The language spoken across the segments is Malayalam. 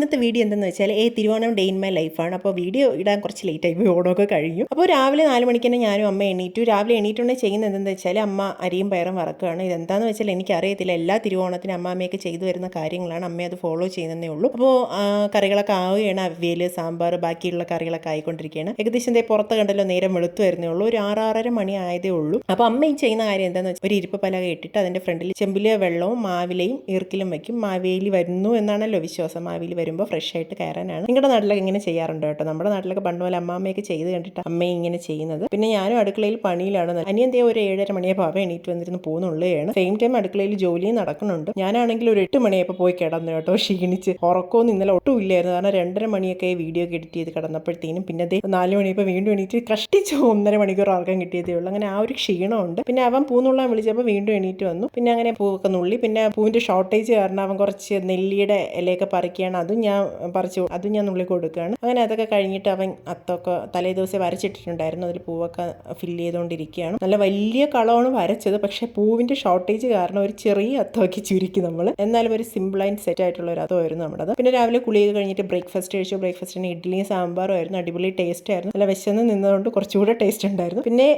വീഡിയോ എന്തെന്ന് വെച്ചാൽ ഏ തിരുവോണം ഡേ ഇൻ മൈ ലൈഫാണ്. അപ്പോൾ വീഡിയോ ഇടാൻ കുറച്ച് ലേറ്റ് ആയി ഓണമൊക്കെ കഴിഞ്ഞു. അപ്പോൾ രാവിലെ നാല് മണിക്ക് തന്നെ ഞാനും അമ്മ എണീറ്റു. രാവിലെ എണീറ്റുണ്ടെങ്കിൽ ചെയ്യുന്നത് എന്തെന്ന് വെച്ചാൽ അമ്മ അരിയും പയറും വറക്കുകയാണ്. ഇതെന്താണെന്ന് വെച്ചാൽ എനിക്കറിയത്തില്ല എല്ലാ തിരുവോണത്തിനും അമ്മ അമ്മയൊക്കെ ചെയ്തു വരുന്ന കാര്യങ്ങളാണ് അമ്മ അത് ഫോളോ ചെയ്യുന്നതേ ഉള്ളൂ. അപ്പോൾ കറികളൊക്കെ ആവുകയാണ്. അവിയൽ സാമ്പാർ ബാക്കിയുള്ള കറികളൊക്കെ ആയിക്കൊണ്ടിരിക്കുകയാണ്. ഏകദേശം ദേ പുറത്ത് കണ്ടല്ലോ നേരം വെളുത്തു വരുന്നേ ഉള്ളൂ. ഒരു ആറാറര മണി ആയതേ ഉള്ളൂ. അപ്പോൾ അമ്മ ഈ ചെയ്യുന്ന കാര്യം എന്താണെന്ന് വെച്ചാൽ ഒരു ഇരിപ്പ് പലക ഇട്ടിട്ട് അതിന്റെ ഫ്രണ്ടിൽ ചെമ്പിലെ വെള്ളവും മാവിലയും ഈർക്കിലും വയ്ക്കും. മാവേലി വരുന്നു എന്നാണല്ലോ വിശ്വാസം. മാവേലി വരുമ്പോൾ ഫ്രഷ് ആയിട്ട് കയറാനാണ്. നിങ്ങളുടെ നാട്ടിലൊക്കെ ഇങ്ങനെ ചെയ്യാറുണ്ട് കേട്ടോ നമ്മുടെ നാട്ടിലൊക്കെ പണ്ട് പോലെ അമ്മാമ്മയൊക്കെ ചെയ്ത് കണ്ടിട്ട് അമ്മ ഇങ്ങനെ ചെയ്യുന്നത്. പിന്നെ ഞാനും അടുക്കളയിൽ പണിയിലാണ്. അനിയൻ ദേ ഒരു ഏഴര മണിയപ്പോൾ അവ എണീറ്റ് വന്നിരുന്ന് പോകുന്നുള്ളതാണ്. സെയിം ടൈം അടുക്കളയിൽ ജോലിയും നടക്കുന്നുണ്ട്. ഞാനാണെങ്കിൽ ഒരു എട്ട് മണിയപ്പോൾ പോയി കിടന്നു കേട്ടോ ക്ഷീണിച്ച്. ഉറക്കമൊന്നും ഇന്നലെ ഒട്ടും ഇല്ലായിരുന്നു. കാരണം രണ്ടര മണിയൊക്കെ വീഡിയോ ഒക്കെ എഡിറ്റ് ചെയ്ത് കിടന്നപ്പോഴത്തേനും പിന്നെ അതേ നാല് മണിയപ്പോൾ വീണ്ടും എണീറ്റ് കഷ്ടിച്ച് ഒന്നര മണിക്കൂർ ഉറക്കം കിട്ടിയതേ ഉള്ളൂ. അങ്ങനെ ആ ഒരു ക്ഷീണമുണ്ട്. പിന്നെ അവൻ പൂന്നുള്ളാൻ വിളിച്ചപ്പോൾ വീണ്ടും എണീറ്റ് വന്നു. പിന്നെ അങ്ങനെ പൂവൊക്കെ നുള്ളി. പിന്നെ പൂവിന്റെ ഷോർട്ടേജ് കാരണം അവൻ കുറച്ച് നെല്ലിയുടെ ഇലയൊക്കെ പറിക്കുകയാണ് അതും ഞാൻ പറിച്ചു അതും ഞാൻ നുള്ളി കൊടുക്കുകയാണ്. അങ്ങനെ അതൊക്കെ കഴിഞ്ഞിട്ട് അവൻ അത്തൊക്കെ തലേ ദിവസം വരച്ചിട്ടിട്ടുണ്ടായിരുന്നു. അതിൽ പൂവൊക്കെ ഫില്ല് ചെയ്തുകൊണ്ടിരിക്കുകയാണ്. നല്ല വലിയ കളമാണ് വരച്ചത്. പക്ഷേ പൂവിന്റെ ഷോർട്ടേജ് കാരണം ഒരു ചെറിയ അത്തമാക്കി ചുരുക്കി നമ്മൾ എന്നാലും ഒരു സിമ്പിൾ ആൻഡ് സെറ്റ് ആയിട്ടുള്ള ഒരു അത്തമായിരുന്നു നമ്മുടെ പിന്നെ രാവിലെ കുളിയൊക്കെ കഴിഞ്ഞിട്ട് ബ്രേക്ക്ഫാസ്റ്റ് കഴിച്ചു. ബ്രേക്ക്ഫാസ്റ്റിന് ഇഡ്ഡലിയും സാമ്പാറും ആയിരുന്നു. അടിപൊളി ടേസ്റ്റ് ആയിരുന്നു. നല്ല വിശന്ന് നിന്നതുകൊണ്ട് കുറച്ചുകൂടെ ടേസ്റ്റ് ഉണ്ടായിരുന്നു. പിന്നെ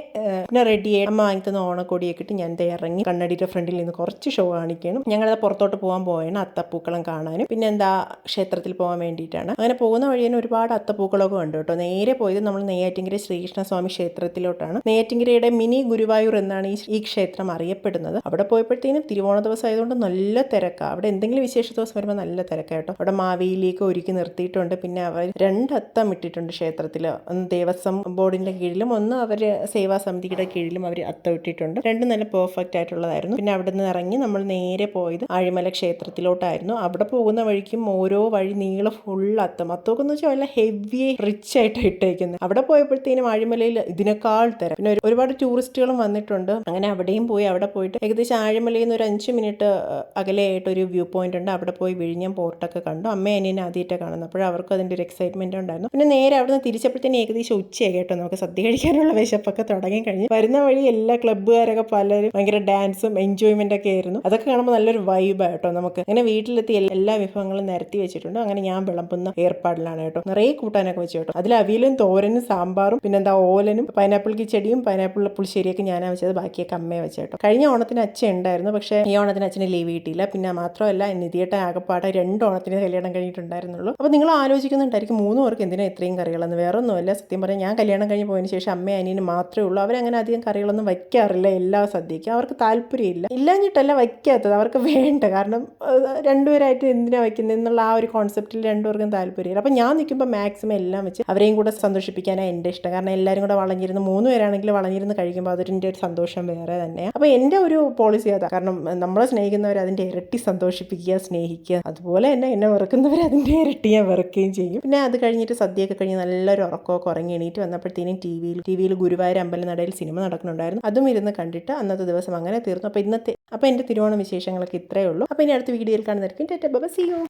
പിന്നെ റെഡി അമ്മ വാങ്ങിക്കുന്ന ഓണക്കോടിയൊക്കെ ഇട്ട് ഞാൻ ഇറങ്ങി കണ്ണടിയുടെ ഫ്രണ്ടിൽ നിന്ന് കുറച്ച് ഷോ കാണിക്കണം. ഞങ്ങളത് പുറത്തോട്ട് പോകാൻ പോയാണ് അത്തപ്പൂക്കളം കാണാനും. പിന്നെ എന്താ ക്ഷേത്രത്തിൽ പോകാൻ വേണ്ടിയിട്ടാണ്. അങ്ങനെ പോകുന്ന വഴി തന്നെ ഒരുപാട് അത്തപ്പൂക്കളൊക്കെ ഉണ്ട് കേട്ടോ. നേരെ പോയത് നമ്മൾ നെയ്യാറ്റിങ്കര ശ്രീകൃഷ്ണസ്വാമി ക്ഷേത്രത്തിലോട്ടാണ്. നെയ്യാറ്റിങ്കരയുടെ മിനി ഗുരുവായൂർ എന്നാണ് ഈ ക്ഷേത്രം അറിയപ്പെടുന്നത്. അവിടെ പോയപ്പോഴത്തേനും തിരുവോണ ദിവസം ആയതുകൊണ്ട് നല്ല തിരക്കാണ് അവിടെ എന്തെങ്കിലും വിശേഷ ദിവസം വരുമ്പോൾ നല്ല തിരക്കാണ് കേട്ടോ. അവിടെ മാവിയിലേക്ക് ഒരുക്കി നിർത്തിയിട്ടുണ്ട്. പിന്നെ അവർ രണ്ടത്തം ഇട്ടിട്ടുണ്ട് ക്ഷേത്രത്തിൽ ഒന്ന് ദേവസ്വം ബോർഡിന്റെ കീഴിലും ഒന്ന് അവർ സേവാ സമിതിയുടെ കീഴിലും അവർ അത്തം ഇട്ടിട്ടുണ്ട്. രണ്ടും നല്ല പെർഫെക്റ്റ് ആയിട്ടുള്ളതായിരുന്നു. പിന്നെ അവിടെ നിന്ന് ഇറങ്ങി നമ്മൾ നേരെ പോയത് ആഴിമല ക്ഷേത്രത്തിലോട്ടായിരുന്നു. അവിടെ പോകുന്ന വഴിക്കും ഓരോ വഴി നീളെ ഫുൾ അത്തം. അത്തമൊക്കെ എന്ന് വെച്ചാൽ നല്ല ഹെവി റിച്ച് ആയിട്ട് ഇട്ടേക്കുന്നത് അവിടെ പോയപ്പോഴത്തേനും ആഴിമലയിൽ ഇതിനേക്കാൾ തരം. പിന്നെ ഒരുപാട് ടൂറിസ്റ്റുകളും വന്നിട്ടുണ്ട്. അങ്ങനെ അവിടെയും പോയി അവിടെ പോയിട്ട് ഏകദേശം ആഴിമലയിൽ നിന്ന് ഒരു അഞ്ച് മിനിറ്റ് അകലെയായിട്ട് ഒരു വ്യൂ പോയിന്റ് ഉണ്ട്. അവിടെ പോയി വിഴിഞ്ഞം പോർട്ടൊക്കെ കണ്ടു. അമ്മ അനിയനെ ആദ്യമായിട്ട് കാണുന്നു. അപ്പോൾ അവർക്ക് അതിന്റെ ഒരു എക്സൈറ്റ്മെന്റ് ഉണ്ടായിരുന്നു. പിന്നെ നേരെ അവിടെ നിന്ന് തിരിച്ചപ്പോഴത്തേനും ഏകദേശം ഉച്ചയായി കേട്ടോ നമുക്ക് സദ്യ കഴിക്കാനുള്ള വിശപ്പൊക്കെ തുടങ്ങി കഴിഞ്ഞു. വരുന്ന വഴി എല്ലാ ക്ലബ്ബുകാരൊക്കെ പലരും ഭയങ്കര ഡാൻസും എൻജോയ്മെന്റ് ഒക്കെ ആയിരുന്നു. അതൊക്കെ കാണുമ്പോൾ നല്ലൊരു വൈബ് കേട്ടോ നമുക്ക്. അങ്ങനെ വീട്ടിലെത്തി എല്ലാ- വിഭവങ്ങളും നിരത്തി വെച്ചിട്ടുണ്ട്. അങ്ങനെ ഞാൻ വിളമ്പുന്ന ഏർപ്പാടിലാണ് കേട്ടോ. നിറയെ കൂട്ടാനൊക്കെ വെച്ചു കേട്ടോ. അതിൽ അവിയലും തോരനും സാമ്പാറും പിന്നെന്താ ഓലനും പൈനാപ്പിൾ കിച്ചടിയും പൈനാപ്പിൾ പുളിശ്ശേരിയൊക്കെ ഞാനാ വെച്ചത്. ബാക്കിയൊക്കെ അമ്മയെ വെച്ച കേട്ടോ. കഴിഞ്ഞ ഓണത്തിന് അച്ഛൻ ഉണ്ടായിരുന്നു. പക്ഷേ ഈ ഓണത്തിന് അച്ഛന് ലീവ് കിട്ടിയില്ല. പിന്നെ മാത്രമല്ല നിധിയേട്ട ആകപ്പാടെ രണ്ട് ഓണത്തിന് കല്യാണം കഴിഞ്ഞിട്ടുണ്ടായിരുന്നുള്ളൂ. അപ്പോൾ നിങ്ങൾ ആലോചിക്കുന്നുണ്ടായിരിക്കും മൂന്ന് പേർക്ക് എന്തിനാ ഇത്രയും കറികളെന്ന്? വേറൊന്നുമല്ല. സത്യം പറഞ്ഞാൽ ഞാൻ കല്യാണം കഴിഞ്ഞ് പോയതിന് ശേഷം അമ്മയും അനിയനും മാത്രമേ ഉള്ളൂ. അവരങ്ങനെ അധികം കറികളൊന്നും വയ്ക്കാറില്ല എല്ലാ സദ്യക്കും അവർക്ക് താല്പര്യമില്ല. ഇല്ലാഞ്ഞിട്ടല്ല വയ്ക്കാത്തത്. അവർക്ക് വേണ്ട. കാരണം രണ്ടുപേരായിട്ട് എന്തിനാ വയ്ക്കുന്നത് എന്നുള്ള ആ കോൺസെപ്റ്റിൽ രണ്ടുപേർക്കും താല്പര്യമില്ല. അപ്പം ഞാൻ നിൽക്കുമ്പോൾ മാക്സിമം എല്ലാം വെച്ച് അവരെയും കൂടെ സന്തോഷിപ്പിക്കാനാണ് എന്റെ ഇഷ്ടം. കാരണം എല്ലാവരും കൂടെ വളഞ്ഞിരുന്ന് മൂന്ന് പേരാണെങ്കിൽ വളഞ്ഞിരുന്ന് കഴിക്കുമ്പോൾ അതിന്റെ ഒരു സന്തോഷം വേറെ തന്നെയാണ് അപ്പോൾ എന്റെ ഒരു പോളിസി അതാ. കാരണം നമ്മളെ സ്നേഹിക്കുന്നവർ അതിന്റെ ഇരട്ടി സന്തോഷിപ്പിക്കുക സ്നേഹിക്കുക. അതുപോലെ തന്നെ എന്നെ വെറുക്കുന്നവർ അതിന്റെ ഇരട്ടി ഞാൻ വെറുക്കുകയും ചെയ്യും. പിന്നെ അത് കഴിഞ്ഞിട്ട് സദ്യയൊക്കെ കഴിഞ്ഞ് നല്ലൊരു ഉറക്കമൊക്കെ ഉറങ്ങി എണീറ്റ് വന്നപ്പോഴത്തേനും ടി വിയിൽ ടി വിയിൽ ഗുരുവായൂർ അമ്പലനടയിൽ സിനിമ നടക്കുന്നുണ്ടായിരുന്നു. അതും ഇരുന്ന് കണ്ടിട്ട് അന്നത്തെ ദിവസം അങ്ങനെ തീർന്നു. അപ്പോൾ ഇന്നത്തെ അപ്പോൾ എന്റെ തിരുവോണ വിശേഷങ്ങളൊക്കെ ഇത്രയേ ഉള്ളൂ. അപ്പോൾ ഇനി അടുത്ത വീഡിയോയിൽ കാണുന്നതായിരിക്കും. ടെറ്റ ബബ സിയോ